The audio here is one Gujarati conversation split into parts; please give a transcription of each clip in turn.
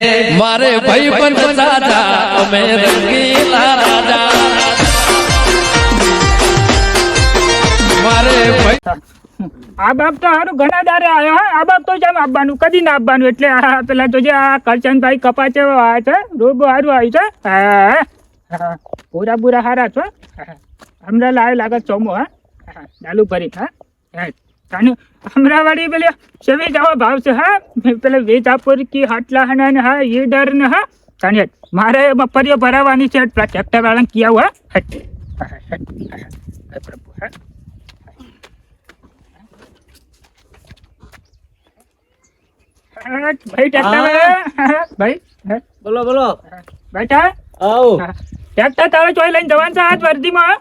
મારે ભાઈ પણ સાજા અમે રંગીલા રાજા. મારે ભાઈ આ બાપ તો સારું ઘણા દારે આવ્યો હા આ બાપ તો જેમ આપવાનું કદી ના આપવાનું એટલે આ પેલા તો જે આ કરચનભાઈ કપાચે આવ્યા છે રોબો સારું આવ્યું છે. હા, હા પૂરા પૂરા હારા છો. હમણાં લાવે લાગે ચોમો હા. હા, ચાલુ હા. હા. તાનું અમરાવાડી પેલે સેવી જવા ભાવ છે હા? પેલા વેજાપુર કી હાટલા હના ને હા એ ડર ને હા? તાને મારે પરિયો ભરાવાની છે ટ્રેક્ટર કિયાવું હા? હટ. હા, હટ, પ્રભુ હા? ભાઈ ટ્રેક્ટર ભાઈ બોલો બોલો. બેટા? આવો. ટ્રેક્ટર તારે ચોઈ લઈને જવાનું છે આજ વર્ધીમાં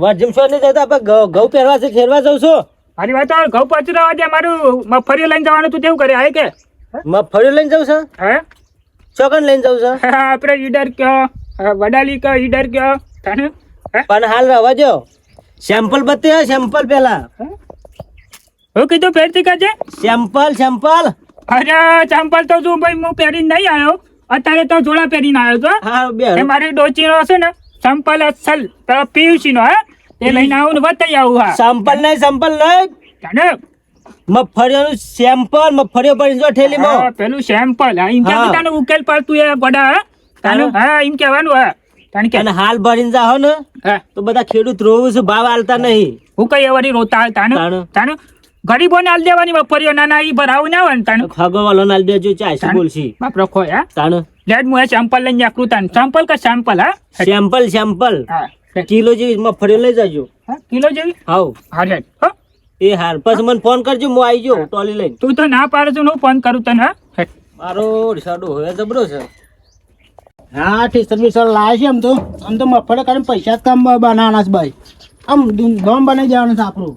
વર્જિમ છો નહીં જતા આપણે ઘઉં પહેરવા છે ફેરવા જઉં છું? મારી વાત તો ઘઉં પહોંચી રહ્યા છે મારું મગફળી લઈને જવાનું તું તેવું કરે આય કે? મગફળી લઈને જવું છું? હે? ચોકન લઈને જવું છું? આપણે ઈડર કયો વડાલી કયો ઈડર કયો તને? પણ હાલ રવા જો. સેમ્પલ બતાવ્યો સેમ્પલ પેલા હું? કીધું ફેરથી કરજે. સેમ્પલ સેમ્પલ અરે સેમ્પલ તો શું ભાઈ હું પહેરીને નહીં આવ્યો. અત્યારે તો જોડા પહેરીને આવ્યો છો હા. બે મારી ડોચીનો હશે ને સેમ્પલ અસલ પીયુસી નો હે? એ લઈને આવું ને બતાવી આવું હા. નહીં સેમ્પલ નહીં. તને મગફળીઓનું સેમ્પલ મગફળીઓ પડી જો હા, ઠેલીમાં પેલું સેમ્પલ હા કે તને ઉકેલ પડતું એ બડા તને તાનું? હા એમ કહેવાનું હા. તને કે હાલ ભરીને જાઓ ને તો બધા ખેડૂત રોવું છે ભાવ આલતા નહીં. હું કઈ વળી રોતા તાનું? તાનું? તાનું? ગરીબોને આલ દેવાની મફરીઓ નાના ઈ ભરાવું ના હોય તાને? તાનું ખગો વાલો નાલ દેજો ચાય તાનું? બોલશી? બાપ રખો હા. તાણ લેટ હું સેમ્પલ લઈને તાન સેમ્પલ કે સેમ્પલ હા? સેમ્પલ સેમ્પલ હા. કિલો જેવી મગફળીઓ લઈ જજો. હા, કિલો જેવી? હાવ હા લે. હો. એ હાર પછી મને ફોન કરજો હું આવી જાઉં ટોલી લઈને. તું તો ના પાડે છે ને હું ફોન કરું તને હા. હે. મારો રિસાડો હવે જબરો છે. હા ઠીક સર્વિસ લાવે છે આમ તો. આમ તો મફળે કરીને પૈસા જ કામ બનાવવાના છે ભાઈ. આમ દોમ બનાવી દેવાનું છે આપણું.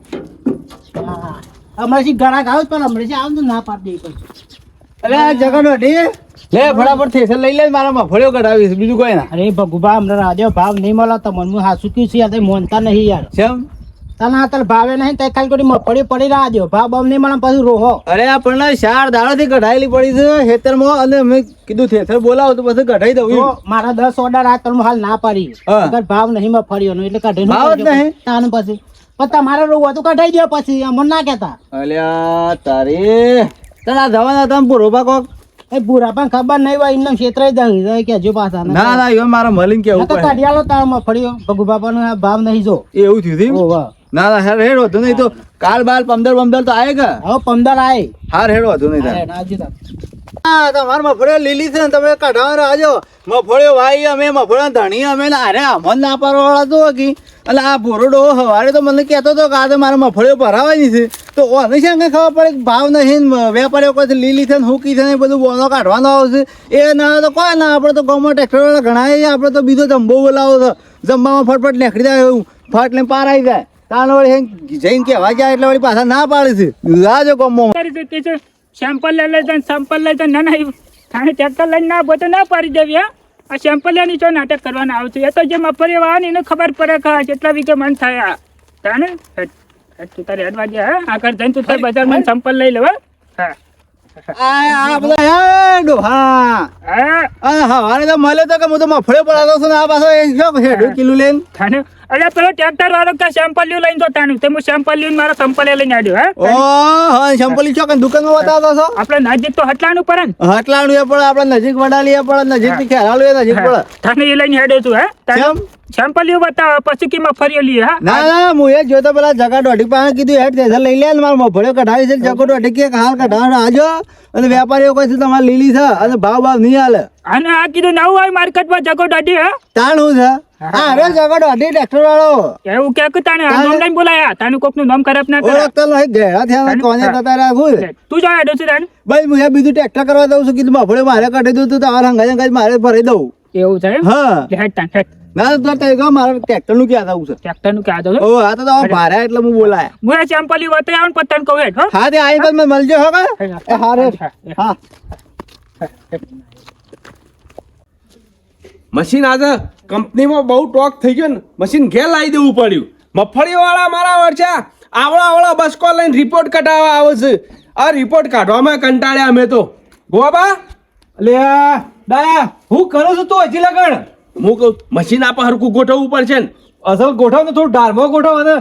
હા. હમણાં ઘણા ગાવ પણ હમણાં આવ તો ના પાડી દઈ અરે આ જગન લે ફટાફટ થેસર લઈ લે મારા મફળીઓ કઢાવીશ બીજું કોઈ ના. અરે ભગુભા ભાવ નહીં મળે તો મને હું હાસુ કયું છે યાર? મોનતા નહીં યાર. કેમ તને આ ભાવે નહીં તે ખાલી કોઈ મફળી પડી રહ્યા દો ભાવ બાવ નહીં મળે પછી રોહો. અરે આ પણ ચાર દાડાથી કઢાયેલી પડી છે ખેતરમાં અને મેં કીધું થેસર બોલાવો તો પછી કઢાઈ દઉં મારા દસ ઓર્ડર આ તમે હાલ ના પાડી. ભાવ નહીં મફળીઓનો એટલે કઢાઈ ભાવ જ નહીં? તાને પછી. પણ તમારે રોવું તો કઢાઈ દો પછી અમને ના કહેતા. અલ્યા તારે તને આ જવાના તમે પૂરો કોક એ બુરા પણ ખબર નહીં હોય એમને જાય કે કેજો પાછા. ના ના એવું મારા મલિન કેવું તો કાઢિયાલો તાર મફળીઓ ભગુ બાપાનો આ ભાવ નહીં જો. એવું થયું હતું ના ના હેર હેડ વધુ નહીં તો કાલ બાલ પંદર પંદર તો આય કે? હવે પંદર આય. હાર હેડ વધુ નહીં તાર. તમારે મફળીઓ લીલી છે ને તમે કઢાવા રાજો મફળીઓ ભાઈ અમે મફળીઓ ધણી અમે અરે અમન ના પાડવાળા તો કી? એટલે આ ભોરડો હવારે તો મને કહેતો હતો કે આજે મારે મફળીઓ ભરાવાની છે. તો ઓને છે કે ખબર પડે ભાવ નહીં વેપારીઓ કોઈ લીલી છે ને હુકી છે ને બધું બોનો કાઢવાનો આવશે એ ના તો કોઈ ના, આપણે તો ગામમાં ટ્રેક્ટર ઘણા આપણે તો બીજો જમ્બો બોલાવો છે. જમવામાં ફટફટ નીકળી જાય એવું. ફટ લઈને પાર આવી જાય. તાણ વળી જઈને કહેવા જાય એટલે વળી પાછા ના પાડે છે. રાજો ગામમાં. સેમ્પલ લઈ લેજે સેમ્પલ લઈ જાય ના ના થાણે ટ્રેક્ટર લઈને ના બોતો ના પાડી દેવી, હા? આ સેમ્પલ એની ચો નાટક કરવાના આવશે એ તો જે મફરી વાળા એને ખબર પડે કે કેટલા વીઘે મન થયા. હેટ, તું તારે હેડવા દે હા? આગળ જઈને તું તારે બજારમાં સેમ્પલ લઈ લેવા. હા. આ બધા ડોહા હા. તો મળ્યો તો કે હું તો મફળે પડાતો છું આ પાછો એ શું હેડું કિલો લઈને. અરે પેલો ટ્રેક્ટર વાળો કે સેમ્પલ્યુ લઈને તો તાણું. તે હું સેમ્પલ લ્યુ મારો સંપલ લઈને આવ્યો હા? ઓ હા સેમ્પલ છો કે દુકાનમાં બતાવતો છો? આપણે નજીક તો હટલાણું પડે ને. હટલાણું એ પડે આપણે નજીક વડાલી એ પડે નજીકથી ખેરાલું એ નજીક પડે. તને એ લઈને હેડ્યો છું હે? કેમ? સેમ્પલ લ્યુ બતાવો પછી કે મફરીઓ લઈએ હા? ના ના હું એ જોતો પેલા જગા દોઢી પાસે કીધું હેડ તે લઈ લે ને મારે મફળે કઢાવી છે જગો દોઢી કે હાલ કઢાવ આજો. અને વેપારીઓ કહે છે તમારે લીલી છે અને ભાવ ભાવ નહીં હાલે. અને આ કીધું નવું હોય માર્કેટમાં જગો દાઢી હા? તાણું છે? હા. અરે જગો દાઢી ટ્રેક્ટર વાળો. એવું કે કે તાને આ નામ લઈને બોલાયા? તાનું કોકનું નામ ખરાબ ના કરે ઓળખતો લઈ ગયા થયા કોને જતા રાખું તું જો હેડો છે તાને ભાઈ હું બીજું ટ્રેક્ટર કરવા દઉં છું કીધું મફળે મારે કાઢી દઉં તો તમારે હંગા હંગા મારે ભરી દઉં. એવું છે હા. હેડ તાન હેડ. ના તો તે કહો મારે ટ્રેક્ટરનું ક્યાં થવું છે? ટ્રેક્ટરનું ક્યાં આ ઓ આ તો ભારે એટલે હું બોલાય. હું ચેમ્પલી વતે આવું પતન કહું હેડ હા. તે આવી પછી મને મળજો હો હા રે. હા મશીન આજે કંપનીમાં બહુ ટોક થઈ ગયો ને મશીન ઘેર લાવી દેવું પડ્યું. મફળીવાળા મારા વર્ષા આવડા આવડા બસકો લઈને રિપોર્ટ કઢાવવા આવે છે. આ રિપોર્ટ કાઢવામાં કંટાળ્યા અમે તો. ગોબા લે દાયા હું કરું છું તું હજી લગણ હું કહું મશીન આપે હરકું ગોઠવવું પડશે ને. અસલ ગોઠવ ને થોડું ડાળમાં ગોઠવ અને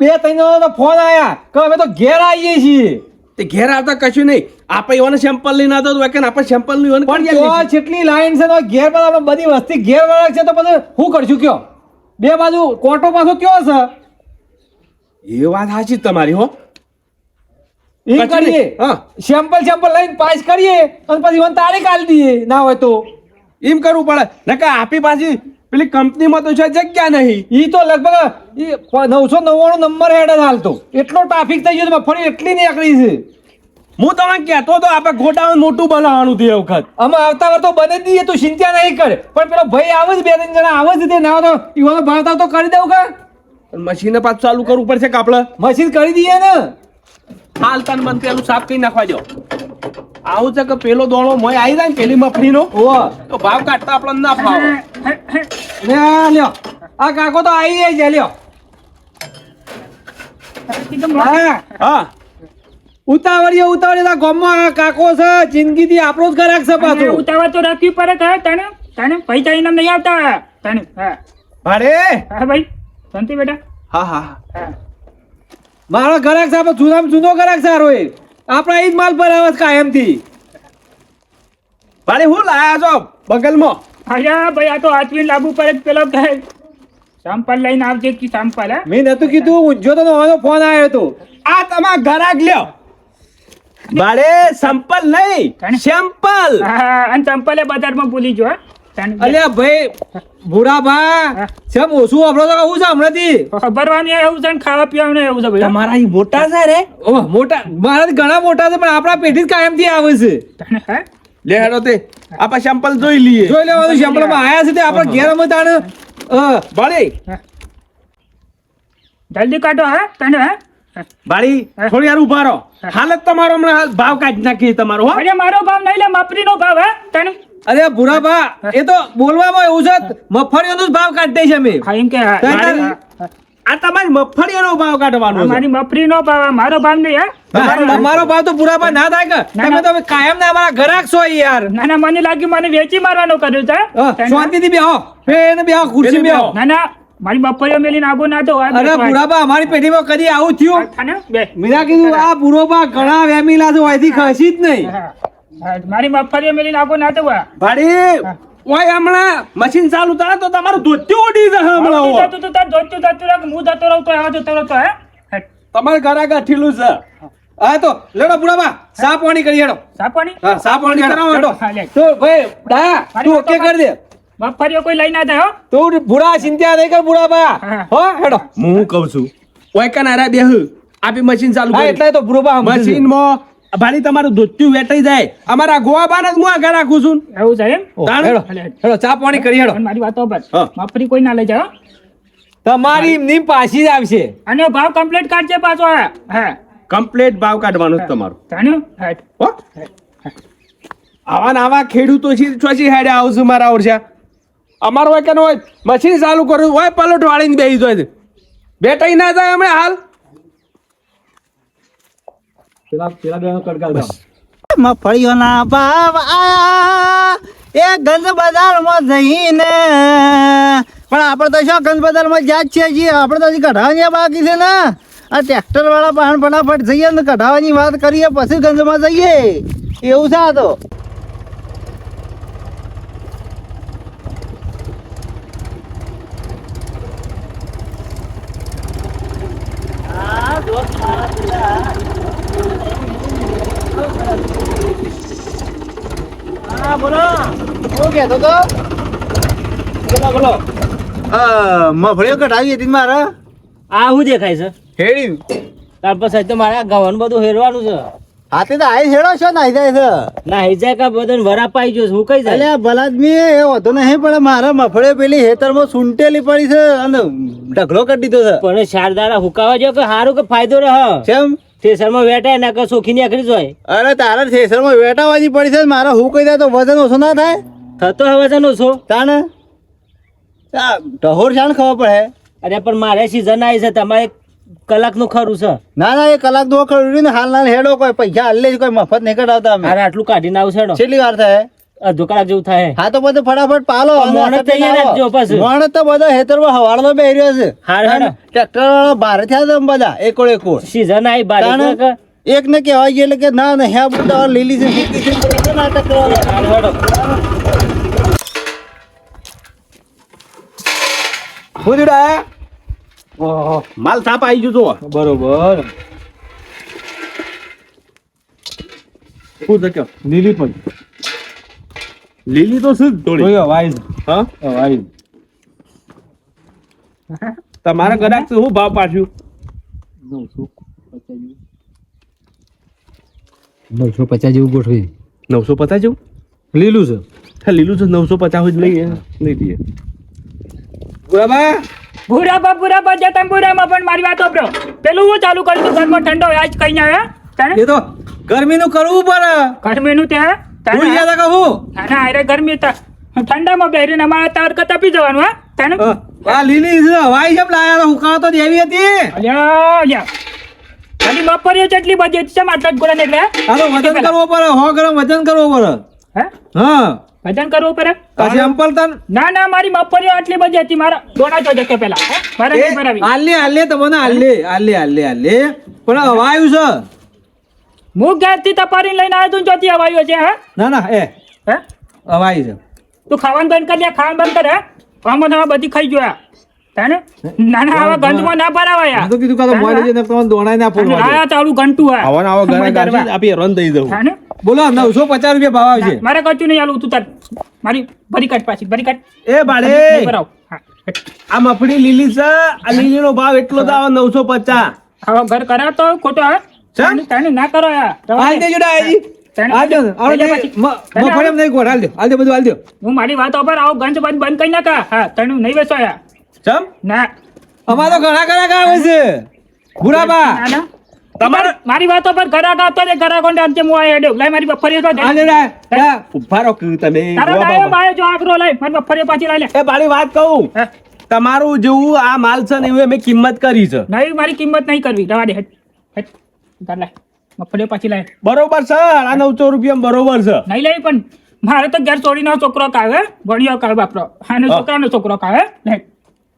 બે ત્રણ ફોન આવ્યા કે અમે તો ઘેર આવીએ છીએ. તે ઘેર આવતા કશું નહીં. આપણે એવાને સેમ્પલ લઈને આવતો તો કે આપણે સેમ્પલ નહીં પણ જેટલી લાઈન છે તો ઘેર પર આપણે બધી વસ્તી ઘેર વાળા છે તો પછી હું કરશું કયો? બે બાજુ કોટો પાછો કયો છે? એ વાત સાચી તમારી હો. એ કરીએ. સેમ્પલ સેમ્પલ લઈને પાસ કરીએ અને પછી મને તારીખ આલી દઈએ. ના હોય તો. એમ કરવું પડે. નકા આપી પાછી પેલી કંપનીમાં તો છે જગ્યા નહીં. એ તો લગભગ નવસો નવ્વાણું નંબર હેડ જ હાલતો. એટલો ટ્રાફિક થઈ ગયો ફરી એટલી નીકળી છે. હું તમને કહેતો તો આપણે ગોડાઉન મોટું બનાવવાનું તે વખત. અમે આવતા વાર તો બને જ દઈએ તું ચિંતા નહીં કરે. પણ પેલો ભાઈ આવે જ બે ત્રણ જણા આવે જ તે ના તો ઈવાનો ભાવતા તો કરી દઉં કા? મશીન પાછું ચાલુ કરવું પડશે કાપડે મશીન કરી દઈએ ને. હાલ તન મન પેલું સાફ કરી નાખવા દો આવું છે કે પેલો દોણો મોય આવી જાય ને પેલી મફળીનો તો ભાવ કાઢતા આપણને ના ફાવે લે લ્યો. આ કાકો તો આવી જાય લ્યો. હા. હા. ઉતાવળીએ ઉતાવળીએ ગામમાં કાકો છે જિંદગીથી આપણો જ ગ્રાહક છે પાછો. ઉતાવળ તો રાખવી પડે કે તને? તને પૈસા ઇનામ નહીં આવતા. તને હા. ભાડે? હા ભાઈ. શાંતિ બેટા. હા હા. હા. મારો ઘરાક છે આપણો જૂનામાં જૂનો ગ્રાહક સારો એ. આપણે એ જ માલ પર આવે કાયમથી ભાડે હું લાયા છો? બગલમાં? અરે ભાઈ આ તો આચવી લાવવું પડે પેલો કહે સાંપલ લઈને આવજે કે સાંપલ હા? મેં નતું કીધું ઊંઝો તો નવાનો ફોન આવ્યો હતો. આ તમારા ગ્રાહક લ્યો. ભાડે સંપલ નહીં સેમ્પલ અને સંપલે બજારમાં ભૂલી જો હા? અલ્યા ભાઈ ભૂરા ભા સેમ ઓછું આપણો તો કહું છે હમણાંથી? ખબરવાની એવું છે ખાવા પીવાનું એવું છે ભાઈ. તમારા અહીં મોટા છે રે? ઓ મોટા મારા ઘણા મોટા છે પણ આપણા પેઢી જ કાયમથી આવે છે. તને લે હેડો તે. આપણે સેમ્પલ જોઈ લઈએ. જોઈ લેવાનું સેમ્પલમાં આયા છે તે આપણે ઘેર અમે તાણે ભાડે જલ્દી કાઢો હા તને હા? ભાડી થોડી યાર ઊભા રહો. હાલત તમારો હમણાં ભાવ કાઢી નાખીએ તમારો હો. અરે મારો ભાવ નહીં લે માપરીનો ભાવ હે તને અરે ભૂરા ભા એ તો બોલવામાં એવું છે મગફળીઓનો જ ભાવ કાઢી દે છે અમે. એમ કે. આ તમારી મગફળીઓનો ભાવ કાઢવાનો છે. મારી મફરીનો ભાવ મારો ભાવ નહીં હા? તમારો ભાવ. તો પૂરા ના થાય કે? તમે તો કાયમ ના અમારા ઘરાક છો યાર. ના ના મને લાગ્યું મને વેચી મારવાનો કર્યો છે? શાંતિથી બેહો. ફેન બેહો ખુરશી બેહો. ના ના મારી બપોરે મેલીને નાગો ના તો અરે બુઢાબા અમારી પેઢીમાં કદી આવું થયું. મીરા કીધું આ બુઢોબા ઘણા વેમીલા છે અહીંથી ખસી જ નહીં. મારી મગફળી મેલી નાખો ના તો ભાડી ઓય હમણાં મશીન ચાલુ થાય તો તમારું ધોત્યું ઉડી જશે હમણાં તું તો તાર ધોત્યું જતું રાખ કે હું જતો રહું તો આવા જતો રહું તો હે તમારે ઘરા ગઠીલું છે. હા. તો લેડો બુઢાબા સા પાણી કરી હેડો. સાપવાની હા સા પાણી કરાવો હેડો. તો ભાઈ ડા તું ઓકે કરી દે. મગફળીઓ કોઈ લઈ ના જાય હો. તું બુઢા ચિંતા નહીં કર હો. હેડો. હું કહું છું ઓય કનારા બેહ આપી મશીન ચાલુ કરી. એટલે તો બુઢાબા મશીનમાં ભાડી તમારું ધોત્યું વેટાઈ જાય. અમારા ગોવા બાર જ હું આગળ રાખું છું. એવું છે એમ? હેડો. હેડો ચા પાણી કરી હેડો. મારી વાતો પર. માફરી કોઈ ના લઈ જાય તમારી નીમ પાછી જ આવશે. અને ભાવ કમ્પ્લીટ કાઢજે પાછો હે. હા. કમ્પ્લીટ ભાવ કાઢવાનો તમારો. જાણ્યું? હા. આવા ને આવા ખેડૂતો છે ચોથી હેડે આવશે મારા ઓરછા. અમારો હોય કે ન હોય મશીન ચાલુ કરું હોય પલોટ વાળીને બેસી જાય બેટાઈ ના જાય હમણાં હાલ. પેલા પેલા બે કડકા મફળીઓના ભાવ આયા. એ ગંજ બજારમાં જઈને. પણ આપણે તો શું ગંજ બજારમાં જ્યાં જ છીએ જી આપણે તો હજી કઢાવવાની બાકી છે ને. આ ટ્રેક્ટર વાળા પાણ ફટાફટ જઈએ ને કઢાવવાની વાત કરીએ પછી ગંજમાં જઈએ. એવું છે આ તો. હા બોલો. શું કહેતો તો? બોલો બોલો. મફળીઓ કઢાવી હતી મારે? આ શું દેખાય છે? હેડી ત્યાર પછી તો મારે આ બધું હેરવાનું છે. હાથે તો આઈ હેડો છો નાઈ જાય છે. હિજાય કા બધું વરા પાઈ ગયો હું કઈ જાય? અલ્યા ભલાદમી એ હોતો નહીં પણ મારે મફળે પેલી હેતરમાં સૂંટેલી પડી છે અને ઢગલો કરી દીધો છે. પણ શારદારા હુકાવા જો કે સારું કે ફાયદો રહે કેમ? થેસરમાં વેટાય ના સોખીની આખરી જોય અરે તારે થેસરમાં વેટાવાની પડી છે મારે હું કહી દે તો વજન ઓછો ના થાય? થતો હવે છે ઓછો. તાને ઢહોર શાણ ખબર પડે અરે પણ મારે સીઝન આવી છે તમારે કલાકનું ખરું છે. ના ના એ કલાક દો ખરું ને હાલ ના હેડો કોઈ પૈસા હાલ કોઈ મફત નહીં કઢાવતા અમે. અરે આટલું કાઢીને આવશે. કેટલી વાર થાય? કલાક જેવું થાય. હા તો બધું ફટાફટ પાલો આ તૈયાર. રાખજો પાછું. મોણસ તો બધા હેતરમાં હવાડમાં બેહી રહ્યો છે. ટ્રેક્ટર વાળો બહાર થયા છે બધા એકોડ એકોડ. સીઝન આવી બારી એક ને કહેવાય છે એટલે કે ના ના હે બધા લીલી છે સીધી છે નાટક કરવાનો. હું? માલ સાપ આવી ગયો બરોબર. શું થયો? લીલી પણ લીલી તો શું થોડી વાઈઝ હા? વાઈઝ તમારા કદાચ શું ભાવ પાછું નવસો પચાસ જેવું. ગોઠવી નવસો પચાસ જેવું? લીલું છે. હા લીલું છે નવસો પચાસ જ લઈએ. લઈ દઈએ બરાબર ભૂરાબા ભૂરાબા જતા ભૂરામાં પણ મારી વાત સાંભળો. પેલું હું ચાલુ કરું તું ઘરમાં? ઠંડો આજ કઈ ના આવ્યા? એ તો ગરમીનું કરવું પડે. ગરમીનું ત્યાં? ભૂલી ગયા તા કહું અને આરે ગરમી તા ઠંડામાં બેરીને અમારે તાર કરતા પી જવાનું હા? તને? આ લીલી છે વાઈ છે લાયા હું હુકાળો તો દેવી હતી. અલ્યા અલ્યા ખાલી બપોરે જેટલી બજે છે આટલા જ ગોળા એટલે આ વજન કરવો પડે હો ગરમ વજન કરવો પડે. હે? હા. ભજન કરવું પડે? પછી અંપલ તન? ના ના મારી મફરીઓ આટલી બધી હતી મારા ડોડા જો જકે પેલા? મારે નહીં ભરાવી. આલે આલે તમને આલે આલે આલે આલે પણ હવાયું છે. હું ઘેરથી તપારીને લઈને આવ્યો તું જોતી અવાયો છે હા? ના ના એ. હે? અવાય છે તું ખાવાનું બંધ કરી દે ખાવાનું બંધ કરે આમાં તમે બધી ખાઈ જોયા તાને ના? ના આવા ગંધમાં ના ભરાવાયા મેં તો કીધું કાં તો મોડે જઈને તમને દોણાઈ ના પડવા આ ચાલુ ઘંટું હા? આવા આવા ઘરે ગાડી આપી રન દઈ દઉં તાને? બોલો નવસો પચાસ રૂપિયા ભાવ આવશે. મારે કચ્યું નહીં આલું તું તાર. મારી ભરી કાઢ પાછી ભરી કાઢ. એ બાળે. ભરાવ. આ મફળી લીલી છે આ લીલીનો ભાવ એટલો જ આવે નવસો પચાસ. આવો ઘર કરા તો ખોટો હા? છે? તાને ના કરો હાલ દેજો નહીં ગોળ બધું હું મારી વાતો પર આવો ગંજ બંધ બંધ કરી નાખા. હા તને નહીં બેસો યાર ચમ? ના. અમાર ઘણા ઘણા આવે છે. બુરાબા ના ના. તમારે મારી વાતો પર ઘરાક આવતો ને ઘરાક કોણ અંતે હું આયો મારી બફરીઓ તો દે ડાય. ડા કે તમે. તારો ડાયો બાયો જો આકરો લાય. મારી બફરીઓ પાછી લાય લે. એ બાળી વાત કહું. તમારું જેવું આ માલ છે ને એવું અમે કિંમત કરી છે. નહીં મારી કિંમત નહીં કરવી. રવા દે હેટ. હેટ. તાર લાય. મગફળીઓ પાછી લાય. બરોબર છે આ નવસો રૂપિયા બરોબર છે. નહીં લઈ પણ મારે તો ઘેર છોડીનો છોકરો કાવે ભણ્યો કાવે બાપરો. આનો હા. છોકરાનો છોકરો કાવે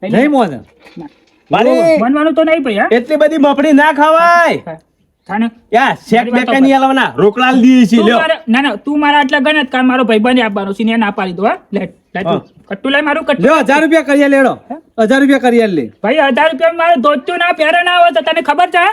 નહીં મોને. ના. બનવાનું તો નહીં ભાઈ એટલી બધી મફળી ના ખવાય. યા શેક નહીં આલવાના રોકડા લ્યો. ના ના તું મારા આટલા ગણે જ કાં મારો ભાઈબંધ આપવાનો છે ને ના પાડી દો હા? લે લે તું. કટ્ટુ લાય મારું કટ્ટુ. લ્યો રૂપિયા કરીએ લેડો હજાર રૂપિયા કરીએ લે ભાઈ હજાર રૂપિયા મારે ધોતું ના પહેરે ના હોય તો તને ખબર છે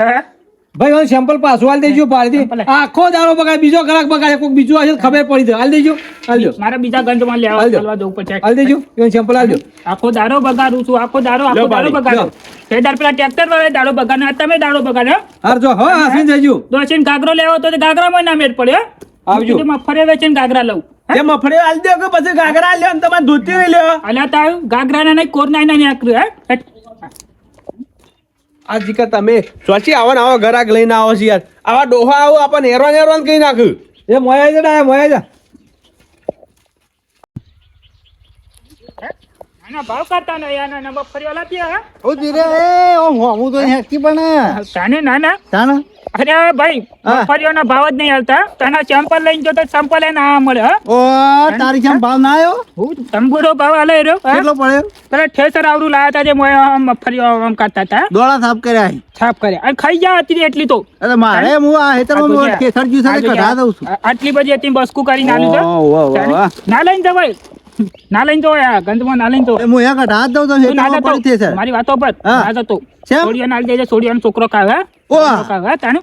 ભાઈ મને સેમ્પલ પાછું હાલ દેજો પાડી દે આખો દાડો બગાડ બીજો કલાક બગાડે કોઈક બીજું હશે ખબર પડી જાય. હાલ દેજો હાલ મારા બીજા ગંજમાં લેવા. ચાલવા જવું પડશે. હાલ દેજો એવું સેમ્પલ હાલ આખો દાડો બગાડું છું આખો દાડો આખો દાડો બગાડો. તે પેલા ટ્રેક્ટર વાળા દાડો બગાડે તમે દાડો બગાડે હાર જો હો હાસીન જજો. દોશીને ગાગરો લેવો તો તે ગાગરામાં ના મેળ પડ્યો આવજો. મફરે વેચીને ગાગરા લઉં તે મફળી હાલ દે કે પછી ગાગરા લ્યો ને તમારે ધોતી નહીં લ્યો. અલ્યા તારું ગાગરાના નહીં કોરના નહીં આકર્યું હે. આ જીકા તમે સ્વાચી આવો ને આવો ગરાક લઈને આવો છો યાર. આવા ડોહા આવો આપણને હેરવાન હેરવાન કઈ નાખ્યું એ મોયા છે ડાયા મોયા જા. ના ભાવ કરતા ને યાર નંબર ફરી ઓલા હે? ઓ ધીરે એ હોમું તો હેકી પણ તાને ના ના અરે ભાઈ. મગફળીઓના ભાવ જ નહીં હાલતા. તને સેમ્પલ લઈને જો તો સેમ્પલ એને આ મળે ઓ તારી જેમ ભાવ ના આવ્યો? હું તંબુરો ભાવ હાલે રહ્યો કેટલો પડ્યો? પેલા ઠેસર આવડું લાયા હતા જે મગફળીઓ આમ કાઢતા હતા દોડા સાફ કર્યા સાફ કર્યા. અને ખાઈ જા હતી એટલી તો. અરે મારે હું? આ હેતરમાં તો જ્યાં- જ્યુસ તો કઢા દઉં છું. આટલી બધી હતી બસકું કરીને આલું છે. ના લઈને જવાય. ના લઈને જો આ ગંધમાં ના લઈને જો એ હું એક હાથ દઉં તો ના પડી છે મારી વાતો પર. ના જતો? સોડિયો ના દેજે સોડિયાનો છોકરો કાવે ઓ કાવે તાને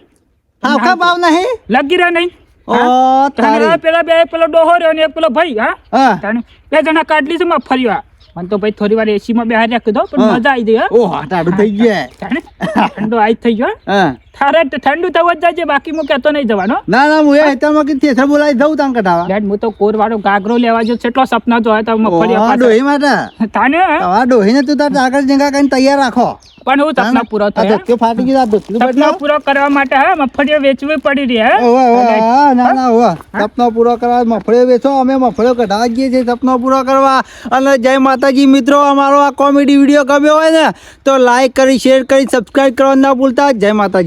હા કા ભાવ નહીં? લગી રહે નહીં ઓ તારે. પેલા બે પેલો ડોહો રહ્યો ને એક પેલો ભાઈ હા? તાણે? બે જણા કાઢલી છે આ. મને તો ભાઈ થોડી વાર એસી માં બેહાર રાખી દો પણ મજા આવી ગઈ ઓ હાટાડું થઈ ગયા ઠંડો. આઈ થઈ ગયો હા. તારે ઠંડુ થવા જ જાય બાકી હું કેતો નહીં જવાનો. ના ના હું એ હેતરમાં કે થેસર બોલાવી દઉં તાન કઢાવા. ડેડ હું તો કોર વાળો ગાગરો લેવા જો કેટલો સપના તો તા મગફળી આડો ડોહી માટે તાને હા? આ ડોહીને તું તાર આગળ જંગા કરીને તૈયાર રાખો. પણ હું સપના પૂરો થયો. થયા ફાટી ગયો આ ધોતિયું પૂરો કરવા માટે હા મફળીઓ વેચવી પડી રહી હે. ઓવે, ના ના ઓવે. સપનો પૂરો કરવા મફળીઓ વેચો અમે મફળીઓ કઢાવા જઈએ છીએ સપનો પૂરો કરવા. અને જય માતાજી મિત્રો અમારો આ કોમેડી વીડિયો ગમ્યો હોય ને તો લાઈક કરી શેર કરી સબસ્ક્રાઈબ કરવા ના ભૂલતા. જય માતાજી.